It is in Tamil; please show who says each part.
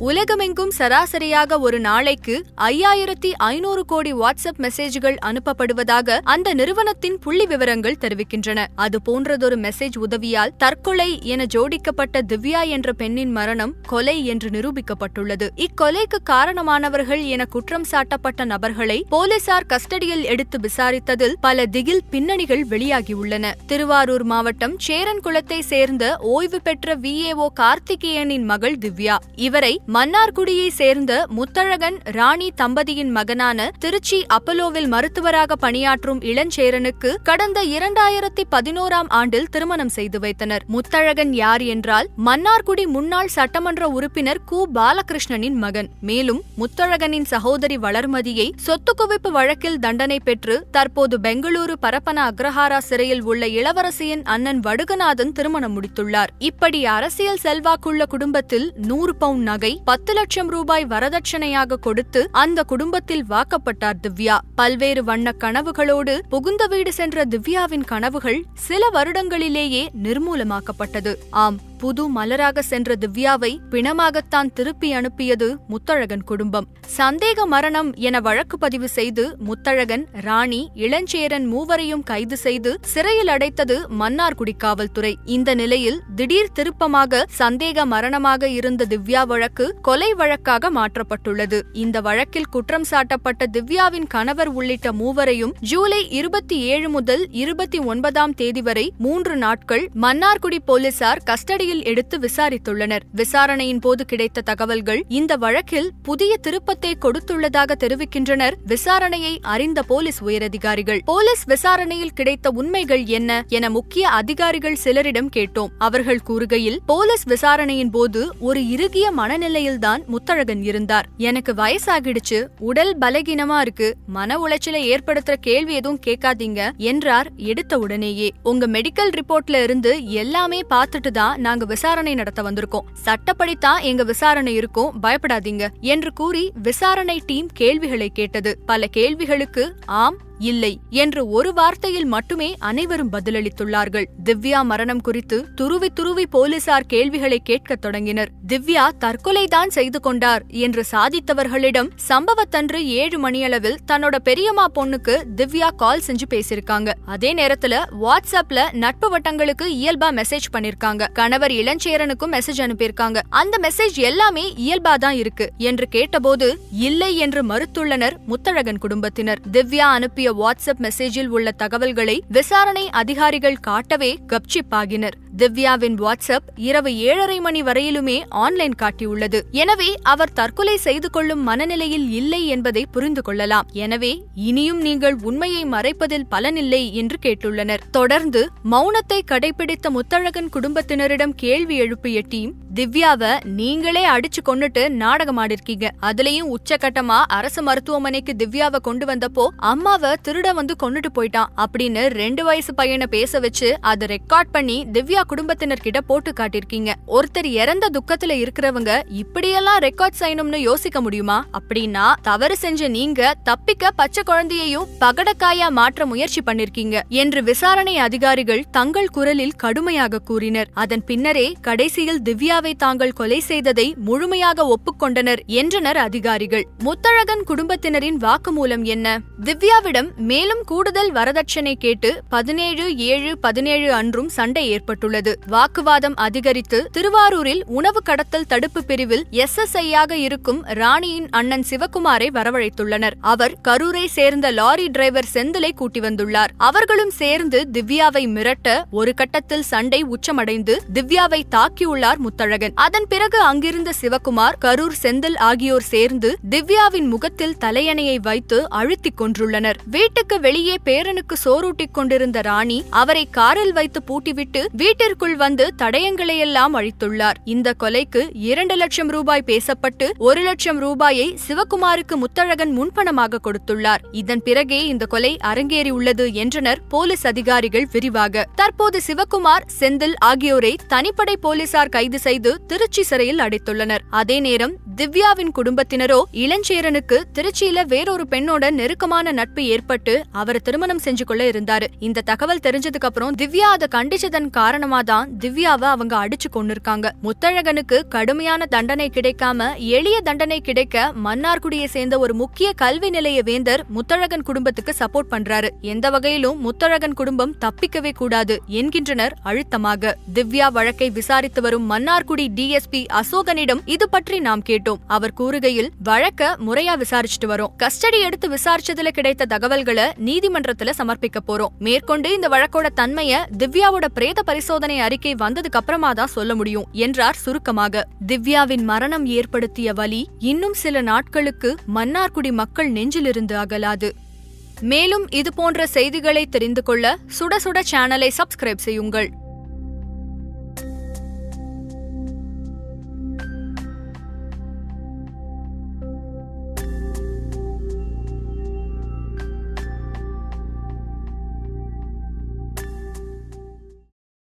Speaker 1: உலகமெங்கும் சராசரியாக ஒரு நாளைக்கு ஐயாயிரத்தி ஐநூறு கோடி வாட்ஸ்அப் மெசேஜ்கள் அனுப்பப்படுவதாக அந்த நிறுவனத்தின் புள்ளி விவரங்கள் தெரிவிக்கின்றன. அது போன்றதொரு மெசேஜ் உதவியால் தற்கொலை என ஜோடிக்கப்பட்ட திவ்யா என்ற பெண்ணின் மரணம் கொலை என்று நிரூபிக்கப்பட்டுள்ளது. இக்கொலைக்கு காரணமானவர்கள் என குற்றம் சாட்டப்பட்ட நபர்களை போலீசார் கஸ்டடியில் எடுத்து விசாரித்ததில் பல திகில் பின்னணிகள் வெளியாகியுள்ளன. திருவாரூர் மாவட்டம் சேரன்குளத்தை சேர்ந்த ஓய்வு பெற்ற விஏஓ கார்த்திகேயனின் மகள் திவ்யா. இவரை மன்னார்குடியை சேர்ந்த முத்தழகன் ராணி தம்பதியின் மகனான திருச்சி அப்பலோவில் மருத்துவராக பணியாற்றும் இளஞ்சேரனுக்கு கடந்த இரண்டாயிரத்தி பதினோராம் ஆண்டில் திருமணம் செய்து வைத்தனர். முத்தழகன் யார் என்றால் மன்னார்குடி முன்னாள் சட்டமன்ற உறுப்பினர் கு. பாலகிருஷ்ணனின் மகன். மேலும் முத்தழகனின் சகோதரி வளர்மதியை சொத்து குவிப்பு வழக்கில் தண்டனை பெற்று தற்போது பெங்களூரு பரப்பன அக்ரஹாரா சிறையில் உள்ள இளவரசியின் அண்ணன் வடுகநாதன் திருமணம் முடித்துள்ளார். இப்படி அரசியல் செல்வாக்குள்ள குடும்பத்தில் நூறு பவுன் நகை பத்து லட்சம் ரூபாய் வரதட்சணையாக கொடுத்து அந்த குடும்பத்தில் வாக்கப்பட்டார் திவ்யா. பல்வேறு வண்ண கனவுகளோடு புகுந்த வீடு சென்ற திவ்யாவின் கனவுகள் சில வருடங்களிலேயே நிர்மூலமாக்கப்பட்டது. ஆம் புது மலராக சென்ற திவ்யாவை பிணமாகத்தான் திருப்பி அனுப்பியது முத்தழகன் குடும்பம். சந்தேக மரணம் என வழக்கு பதிவு செய்து முத்தழகன் ராணி இளஞ்சேரன் மூவரையும் கைது செய்து சிறையில் அடைத்தது மன்னார்குடி காவல்துறை. இந்த நிலையில் திடீர் திருப்பமாக சந்தேக மரணமாக இருந்த திவ்யா வழக்கு கொலை வழக்காக மாற்றப்பட்டுள்ளது. இந்த வழக்கில் குற்றம் சாட்டப்பட்ட திவ்யாவின் கணவர் உள்ளிட்ட மூவரையும் ஜூலை இருபத்தி ஏழு முதல் இருபத்தி ஒன்பதாம் தேதி வரை மூன்று நாட்கள் மன்னார்குடி போலீசார் கஸ்டடியில் எடுத்து விசாரித்துள்ளனர். விசாரணையின் போது கிடைத்த தகவல்கள் இந்த வழக்கில் புதிய திருப்பத்தை கொடுத்துள்ளதாக தெரிவிக்கின்றனர். விசாரணையை அறிந்த போலீஸ் உயரதிகாரிகள். போலீஸ் விசாரணையில் கிடைத்த உண்மைகள் என்ன என முக்கிய அதிகாரிகள் சிலரிடம் கேட்டோம். அவர்கள் கூறுகையில் போலீஸ் விசாரணையின் போது ஒரு இறுகிய மனநிலையில்தான் முத்தழகன் இருந்தார். எனக்கு வயசாகிடுச்சு. உடல் பலகீனமா இருக்கு. மன உளைச்சலை ஏற்படுத்துற கேள்வி எதுவும் கேட்காதீங்க என்றார் எடுத்த உடனேயே. உங்க மெடிக்கல் ரிப்போர்ட்ல இருந்து எல்லாமே பார்த்துட்டு தான் நாங்க விசாரணை நடத்த வந்திருக்கோம். சட்டப்படித்தான் எங்க விசாரணை இருக்கும் பயப்படாதீங்க என்று கூறி விசாரணை டீம் கேள்விகளை கேட்டது. பல கேள்விகளுக்கு ஆம் இல்லை என்று ஒரு வார்த்தையில் மட்டுமே அனைவரும் பதிலளித்துள்ளார்கள். திவ்யா மரணம் குறித்து துருவி துருவி போலீசார் கேள்விகளை கேட்கத் தொடங்கினர். திவ்யா தற்கொலைதான் செய்து கொண்டார் என்று சாதித்தவர்களிடம் சம்பவத்தன்று ஏழு மணியளவில் தன்னோட பெரியம்மா பொண்ணுக்கு திவ்யா கால் செஞ்சு பேசியிருக்காங்க. அதே நேரத்துல வாட்ஸ்அப்ல நட்பு வட்டங்களுக்கு இயல்பா மெசேஜ் பண்ணிருக்காங்க கணவர் இளஞ்சேரனுக்கும் மெசேஜ் அனுப்பியிருக்காங்க. அந்த மெசேஜ் எல்லாமே இயல்பா தான் இருக்கு என்று கேட்டபோது இல்லை என்று மறுத்துள்ளனர் முத்தழகன் குடும்பத்தினர். திவ்யா அனுப்பிய வாட்ஸ்அப் மெசேஜில் உள்ள தகவல்களை விசாரணை அதிகாரிகள் காட்டவே கப்சிப்பாகினர். திவ்யாவின் வாட்ஸ்அப் இரவு ஏழரை மணி வரையிலுமே ஆன்லைன் காட்டியுள்ளது. எனவே அவர் தற்கொலை செய்து கொள்ளும் மனநிலையில் இல்லை என்பதை புரிந்து கொள்ளலாம். எனவே இனியும் நீங்கள் உண்மையை மறைப்பதில் பலனில்லை என்று கேட்டுள்ளனர். தொடர்ந்து மௌனத்தை கடைபிடித்த முத்தழகன் குடும்பத்தினரிடம் கேள்வி எழுப்பிய டீம் திவ்யாவை நீங்களே அடிச்சு கொண்டுட்டு நாடகம் ஆடிருக்கீங்க அதுலயும் உச்சகட்டமா அரசு மருத்துவமனைக்கு திவ்யாவை கொண்டு வந்தப்போ அம்மாவை திருட வந்து கொண்டுட்டு போயிட்டான் அப்படின்னு ரெண்டு வயசு பையனை பேச வச்சு அதை ரெக்கார்ட் பண்ணி திவ்யா குடும்பத்தினர்கிட்ட போட்டு காட்டிருக்கீங்க ஒருத்தர் இறந்த துக்கத்துல இருக்கிறவங்க இப்படியெல்லாம் ரெக்கார்ட் செய்யணும்னு யோசிக்க முடியுமா? அப்படின்னா தவறு செஞ்ச நீங்க தப்பிக்க பச்சை குழந்தையையும் பகடக்காயா மாற்ற முயற்சி பண்ணிருக்கீங்க என்று விசாரணை அதிகாரிகள் தங்கள் குரலில் கடுமையாக கூறினர். அதன் பின்னரே கடைசியில் திவ்யாவை தாங்கள் கொலை செய்ததை முழுமையாக ஒப்புக்கொண்டனர் என்றனர் அதிகாரிகள். முத்தழகன் குடும்பத்தினரின் வாக்குமூலம் என்ன? திவ்யாவிடம் மேலும் கூடுதல் வரதட்சணை கேட்டு பதினேழு ஏழு பதினேழு அன்றும் சண்டை ஏற்பட்டுள்ளது. வாக்குவாதம் அதிகரித்து திருவாரூரில் உணவு கடத்தல் தடுப்பு பிரிவில் எஸ் எஸ் ஐயாக இருக்கும் ராணியின் அண்ணன் சிவகுமாரை வரவழைத்துள்ளனர். அவர் கரூரை சேர்ந்த லாரி டிரைவர் செந்திலை கூட்டி வந்துள்ளார். அவர்களும் சேர்ந்து திவ்யாவை மிரட்ட ஒரு கட்டத்தில் சண்டை உச்சமடைந்து திவ்யாவை தாக்கியுள்ளார் முத்தழகன். அதன் பிறகு அங்கிருந்த சிவகுமார் கரூர் செந்தில் ஆகியோர் சேர்ந்து திவ்யாவின் முகத்தில் தலையணையை வைத்து அழுத்திக் கொன்றுள்ளனர். வீட்டுக்கு வெளியே பேரனுக்கு சோறூட்டிக் கொண்டிருந்த ராணி அவரை காரில் வைத்து பூட்டிவிட்டு வீட்டிற்குள் வந்து தடயங்களையெல்லாம் அழித்துள்ளார். இந்த கொலைக்கு இரண்டு லட்சம் ரூபாய் பேசப்பட்டு ஒரு லட்சம் ரூபாயை சிவகுமாருக்கு முத்தழகன் முன்பணமாக கொடுத்துள்ளார். இதன் பிறகே இந்த கொலை அரங்கேறியுள்ளது என்றனர் போலீஸ் அதிகாரிகள் விரிவாக. தற்போது சிவகுமார் செந்தில் ஆகியோரை தனிப்படை போலீசார் கைது செய்து திருச்சி சிறையில் அடைத்துள்ளனர். அதே நேரம் திவ்யாவின் குடும்பத்தினரோ இளஞ்சேரனுக்கு திருச்சியில வேறொரு பெண்ணோட நெருக்கமான நட்பு ஏற்பட்டு அவர் திருமணம் செஞ்சு கொள்ள இருந்தாரு. இந்த தகவல் தெரிஞ்சதுக்கு அப்புறம் திவ்யா அதை கண்டிச்சதன் காரணம் காரணமா தான் திவ்யாவை அவங்க அடிச்சு கொண்டிருக்காங்க முத்தழகனுக்கு கடுமையான தண்டனை கிடைக்காம எளிய தண்டனை கிடைக்க மன்னார்குடியை சேர்ந்த ஒரு முக்கிய கல்வி நிலைய வேந்தர் முத்தழகன் குடும்பத்துக்கு சப்போர்ட் பண்றாரு. எந்த வகையிலும் முத்தழகன் குடும்பம் தப்பிக்கவே கூடாது என்கின்றனர் அழுத்தமாக. திவ்யா வழக்கை விசாரித்து வரும் மன்னார்குடி டிஎஸ்பி அசோகனிடம் இது பற்றி நாம் கேட்டோம். அவர் கூறுகையில் வழக்க முறையா விசாரிச்சுட்டு வரோம். கஸ்டடி எடுத்து விசாரிச்சதுல கிடைத்த தகவல்களை நீதிமன்றத்துல சமர்ப்பிக்க போறோம். மேற்கொண்டு இந்த வழக்கோட தன்மைய திவ்யாவோட பிரேத பரிசோதனை அறிக்கை வந்ததுக்கு அப்புறமா தான் சொல்ல முடியும் என்றார் சுருக்கமாக. திவ்யாவின் மரணம் ஏற்படுத்திய வலி இன்னும் சில நாட்களுக்கு மன்னார்குடி மக்கள் நெஞ்சிலிருந்து அகலாது. மேலும் இது போன்ற செய்திகளை தெரிந்து கொள்ள சுட சுட சேனலை சப்ஸ்கிரைப் செய்யுங்கள்.